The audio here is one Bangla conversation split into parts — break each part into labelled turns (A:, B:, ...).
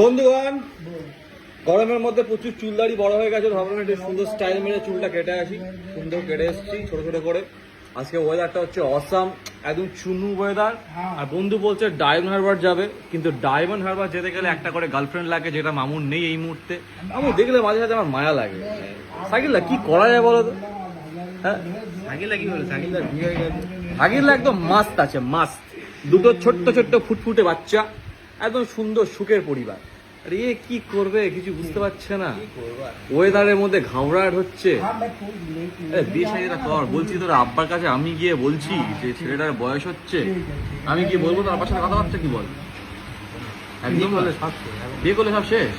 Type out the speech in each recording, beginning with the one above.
A: বন্ধুগণ গরমের মধ্যে প্রচুর চুলদারি বড় হয়ে গেছে ভাবলাম একটু সুন্দর স্টাইল মেরে চুলটা কেটে আসি। সুন্দর কেটে এসেছি ছোট ছোট করে। আজকে ওয়েদারটা হচ্ছে অসাম একদম চুনু ওয়েদার আর বন্ধু বলছে ডায়মন্ড হারবার যাবে কিন্তু ডায়মন্ড হারবার যেতে গেলে একটা করে গার্লফ্রেন্ড লাগে যেটা মামুর নেই এই মুহূর্তে। মামু দেখলে মাঝে সাঝে আমার মায়া লাগে। সাইকেলটা কি করা যায় বলো তো? হ্যাঁ? কি বিয়ে হয়ে গেছে। একদম মাস্ত আছে মাস্ত দুটো ছোট্ট ছোট্ট ফুটফুটে বাচ্চা একদম সুন্দর সুখের পরিবার। আরে কি করবে? কিছু বুঝতে পারছে না। ওয়েদারের মধ্যে ঘাবড়াট হচ্ছে। আরে বিয়ে শাড়িটা কর বলছি তোর আব্বার কাছে আমি গিয়ে বলছি যে ছেলেটার বয়স হচ্ছে। আমি গিয়ে বলব তোর আব্বার সাথে কথাবার্তা কি বল? একদম বলে। বিয়ে করলে সব শেষ?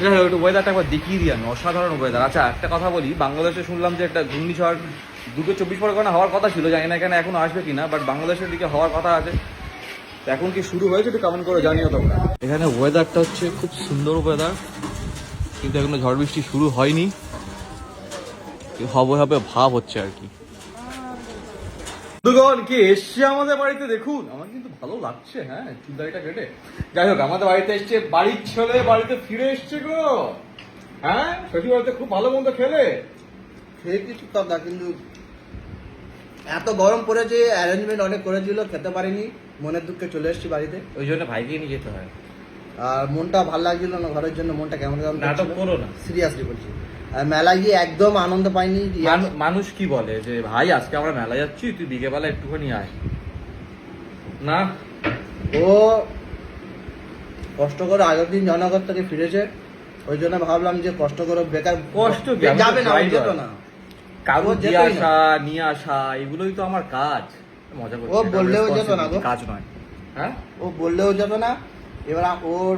A: যাই হোক একটু ওয়েদারটা একবার দেখিয়ে দিই আমি অসাধারণ ওয়েদার আচ্ছা একটা কথা বলি বাংলাদেশে শুনলাম যে একটা ঘূর্ণিঝড় দুটো চব্বিশ পরগনা হওয়ার কথা ছিল জানি না এখানে এখন আসবে কিনা বাট বাংলাদেশের দিকে হওয়ার কথা আছে। এখন কি শুরু হয়েছে একটু কমেন্ট করে জানিও তোমরা। এখানে ওয়েদারটা হচ্ছে খুব সুন্দর ওয়েদার কিন্তু এখনও ঝড় বৃষ্টি শুরু হয়নি। হবে হবে ভাব হচ্ছে আর কি। বন্ধুগণ কি এসছে আমাদের বাড়িতে? দেখুন আমার কিন্তু ভালো লাগছে হ্যাঁ চুলদারিটা কেটে। যাই হোক আমাদের বাড়িতে এসছে বাড়ির ছেলে বাড়িতে ফিরে এসছে গো। হ্যাঁ শ্বশুর বাড়িতে খুব ভালো মন্দ খেলে।
B: খেয়ে কিছু কথা কিন্তু এত গরম পড়েছে অ্যারেঞ্জমেন্ট অনেক করেছিল খেতে পারিনি মনের দুঃখে চলে এসেছি বাড়িতে।
A: ওই জন্য ভাইকে নিয়ে যেতে হয়।
B: আর মনটা ভালো লাগছিল না ঘরের জন্য মনটা কেমন কেমন
A: নাটক করো না।
B: সিরিয়াসলি বলছি। মেলায় গিয়ে একদম আনন্দ পাইনি
A: মানু- মানুষ কি বলে যে ভাই আজকে আমরা মেলা যাচ্ছি তুই বিকেবেলা একটুখানি আয়। না?
B: ও কষ্ট করে আগের দিন জনগর থেকে ফিরেছে ওই জন্য ভাবলাম যে কষ্ট করে বেকার
A: কষ্ট কি? আমি তো
B: যাবে না। যেত না।
A: কারও
B: ও
A: দিয়ে আসা নিয়ে আসা এগুলোই তো আমার কাজ। মজা করছি
B: ও বললেও যেত না গো।
A: কাজ নয়। হ্যাঁ?
B: ও বললেও যাবে না। এবার ওর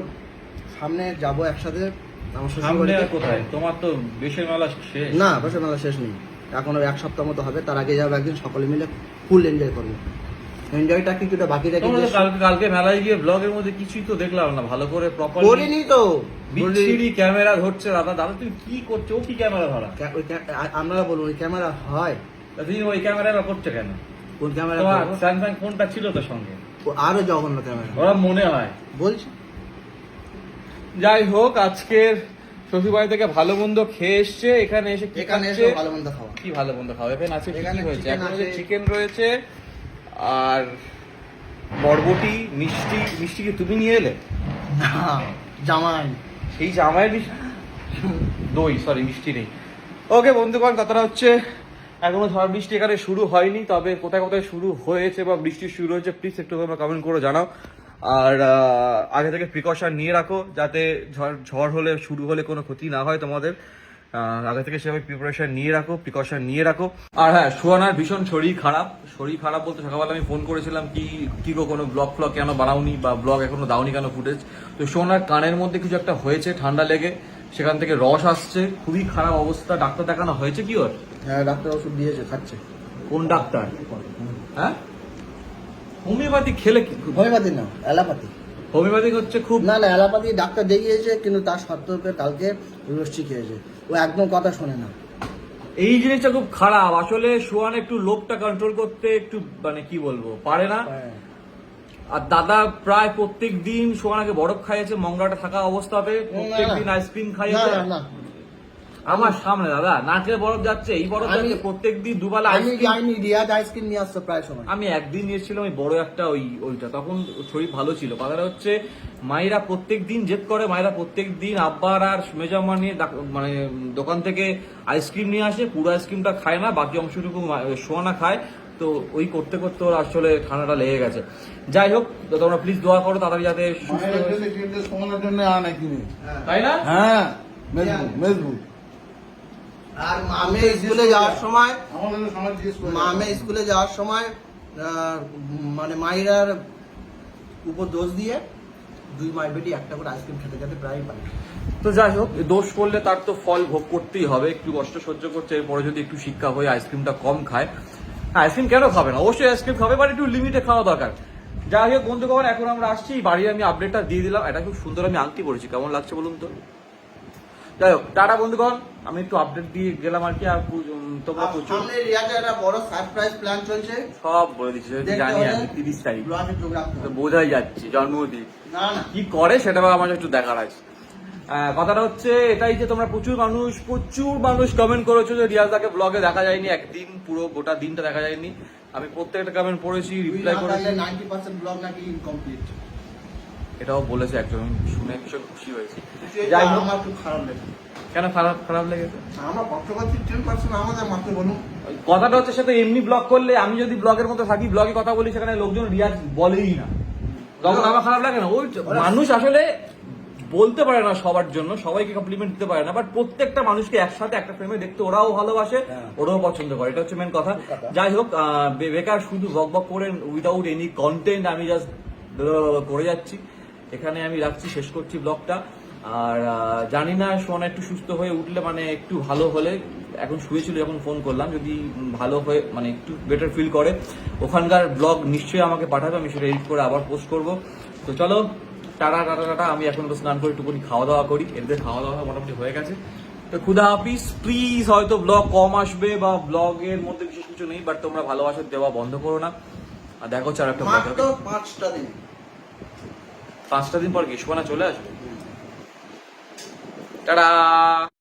B: সামনে যাব একসাথে। আমার
A: সামনে কোথায়? তোমার তো বেশের মেলা শেষ।
B: না বেশের মেলা শেষ নেই। এখন এক সপ্তাহ মতো হবে। তার আগে যাব একদিন সকলে মিলে ফুল এনজয় করব। এনজয়টা কিছুটা বাকি রেখে
A: কালকে কালকে মেলায় গিয়ে ব্লগের মধ্যে কিছুই তো দেখলাম না ভালো করে প্রপার
B: করিনি তো।
A: বিচ্ছিরি ক্যামেরা ধরছে দাদা দাদা তুমি কি করছ? ও কি ক্যামেরা ধরা?
B: ক্যা- ওই ক্যা- আ- আপনারা বলুন ওই ক্যামেরা হয়।
A: তুমি ওই ক্যামেরা করছ কেন?
B: কোন ক্যামেরা
A: স্যামসাং ফোনটা ছিল তো সঙ্গে?
B: আরও জঘন্য ক্যামেরা।
A: ওরা মনে হয়।
B: বলছি।
A: যাই হোক আজকের শ্বশুর বাড়ি থেকে ভালো মন্দ খেয়ে এসছে। এখানে এসে
B: এখানে এসে ভালো মন্দ খাওয়া।
A: কি ভালো মন্দ খাওয়া? এখানে চিকেন রয়েছে। আর বরবটি মিষ্টি মিষ্টি কি তুমি নিয়ে এলে?
B: জামাই।
A: সেই জামাইয়ের মিষ্টি? দই সরি মিষ্টি নেই। ওকে বন্ধুগণ কথাটা হচ্ছে এখনও ঝড় বৃষ্টি এখানে শুরু হয়নি তবে কোথায় কোথায় শুরু হয়েছে বা বৃষ্টি শুরু হয়েছে প্লিজ একটু তোমরা কমেন্ট করে জানাও। আর আগে থেকে প্রিকশন নিয়ে রাখো যাতে ঝড় ঝড় হলে শুরু হলে কোনো ক্ষতি না হয় তোমাদের। আগে থেকে সেভাবে প্রিপারেশন নিয়ে রাখো প্রিকশন নিয়ে রাখো। আর হ্যাঁ সুয়ানার ভীষণ শরীর খারাপ। শরীর খারাপ বলতে সকালবেলা আমি ফোন করেছিলাম কি কি গো কোনো ব্লগ ফ্লগ কেন বানাওনি বা ব্লগ এখনও দাওনি কেন ফুটেজ তো সোনার কানের মধ্যে কিছু একটা হয়েছে ঠান্ডা লেগে। সেখান থেকে রস আসছে। খুবই খারাপ অবস্থা। ডাক্তার দেখানো হয়েছে কি ওর?
B: হ্যাঁ ডাক্তার ওষুধ দিয়েছে খাচ্ছে।
A: কোন ডাক্তার? হ্যাঁ? হোমিওপ্যাথি খেলে কি?
B: হোমিওপ্যাথি না অ্যালাপাতি
A: হোমিওপ্যাথি হচ্ছে খুব
B: না না অ্যালোপ্যাথি ডাক্তার দেখিয়েছে কিন্তু তার সত্ত্বেও কালকে লস্যি খেয়েছে। ও একদম কথা শোনে না।
A: এই জিনিসটা খুব খারাপ। আসলে সোয়ান একটু লোকটা কন্ট্রোল করতে একটু মানে কি বলব পারে না। আর দাদা প্রায় প্রত্যেক দিন সোয়ানাকে বরফ খাইয়েছে মঙ্গলাটা থাকা অবস্থাতে। প্রত্যেক দিন আইসক্রিম খাইয়েছে। আমার সামনে দাদা নাকের বরফ যাচ্ছে এই বরফ যাচ্ছে প্রত্যেক দিন দুবেলা
B: আমি যাইনি রিয়াজ আইসক্রিম নিয়ে আসতো প্রায় সময়।
A: আমি একদিন নিয়েছিলাম ওই বড় একটা ওই ওইটা। তখন শরীর ভালো ছিল। কথাটা হচ্ছে মায়েরা প্রত্যেক দিন জেদ করে মায়েরা প্রত্যেক দিন আব্বার আর মেজাম্মা নিয়ে মানে দোকান থেকে আইসক্রিম নিয়ে আসে পুরো আইসক্রিমটা খায় না বাকি অংশটুকু সোয়ানা খায়। তো ওই করতে করতে ওর আসলে ঠান্ডাটা লেগে গেছে। যাই হোক তোমরা প্লিজ দোয়া করো তাড়াতাড়ি যাতে তাই না?
C: হ্যাঁ মেজবুত মেজবুত
B: আর মামে স্কুলে যাওয়ার সময় মামে স্কুলে যাওয়ার সময় মানে মাইরার উপর দোষ দিয়ে দুই মাই বেটি একটা করে আইসক্রিম খেতে খেতে প্রায় পারে
A: তো যাই হোক দোষ করলে তার তো ফল ভোগ করতেই হবে একটু কষ্ট সহ্য করছে এরপরে যদি একটু শিক্ষা হয়ে আইসক্রিমটা কম খায়। হ্যাঁ আইসক্রিম কেন খাবে না? অবশ্যই আইসক্রিম খাবে বাট একটু লিমিটে খাওয়া দরকার। যাই হোক বন্ধু কখন এখন আমরা আসছি বাড়ির আমি আপডেটটা দিয়ে দিলাম। এটা খুব সুন্দর আমি আংটি পড়েছি কেমন লাগছে বলুন তো? যাই হোক টাটা বন্ধুগণ। আমি একটু আপডেট দিয়ে গেলাম আর কি আর তোমরা প্রচুর
B: সামনে একটা বড় সারপ্রাইজ প্ল্যান চলছে।
A: সব বলে দিচ্ছি জানি আমি তিরিশ তারিখ। তো বোঝাই যাচ্ছে জন্মদিন।
B: না না।
A: কি করে সেটা আমার একটু দেখার আছে। কথাটা হচ্ছে এটাই যে তোমরা প্রচুর মানুষ প্রচুর মানুষ কমেন্ট করেছ যে রিয়াজদাকে ব্লগে দেখা যায়নি একদিন পুরো গোটা দিনটা দেখা যায়নি। আমি প্রত্যেকটা কমেন্ট পড়েছি রিপ্লাই করেছি।
B: 90% ব্লগ নাকি ইনকমপ্লিট
A: এটাও বলেছে একজন শুনে ভীষণ খুশি হয়েছি। যাই হোক।
B: আমার খুব খারাপ লেগে
A: কেন খারাপ খারাপ লেগেছে?
B: আমরা করছি টেন পার্সেন্ট আমাদের মাত্র বলুন।
A: কথাটা হচ্ছে সে তো এমনি ব্লগ করলে আমি যদি ব্লগের মধ্যে থাকি ব্লগে কথা বলি সেখানে লোকজন রিয়াজ বলেই না। তখন আমার খারাপ লাগে না। ওই মানুষ আসলে বলতে পারে না সবার জন্য সবাইকে কমপ্লিমেন্ট দিতে পারে না বাট প্রত্যেকটা মানুষকে একসাথে একটা ফ্রেমে দেখতে ওরাও ভালোবাসে ওরাও পছন্দ করে। এটা হচ্ছে মেন কথা। যাই হোক বেকার শুধু বক বক করে উইদাউট এনি কন্টেন্ট আমি জাস্ট করে যাচ্ছি। এখানে আমি রাখছি শেষ করছি ব্লগটা। আর জানি না সোনা একটু সুস্থ হয়ে উঠলে মানে একটু ভালো হলে এখন শুয়েছিল যখন ফোন করলাম যদি ভালো হয়ে মানে একটু বেটার ফিল করে। ওখানকার ব্লগ নিশ্চয়ই আমাকে পাঠাবে আমি সেটা এডিট করে আবার পোস্ট করব। তো চলো টাটা টাটা টাটা আমি এখন তো স্নান করে একটুখানি খাওয়া দাওয়া করি। এদের খাওয়া দাওয়া মোটামুটি হয়ে গেছে। তো খুদা হাফিস প্লিজ হয়তো ব্লগ কম আসবে বা ব্লগের মধ্যে বিশেষ কিছু নেই বাট তোমরা ভালোবাসা দেওয়া বন্ধ করো না। আর দেখো চার একটা
B: পাঁচটা দিন।
A: পাঁচটা দিন পর কি চলে আসবে? টাটা!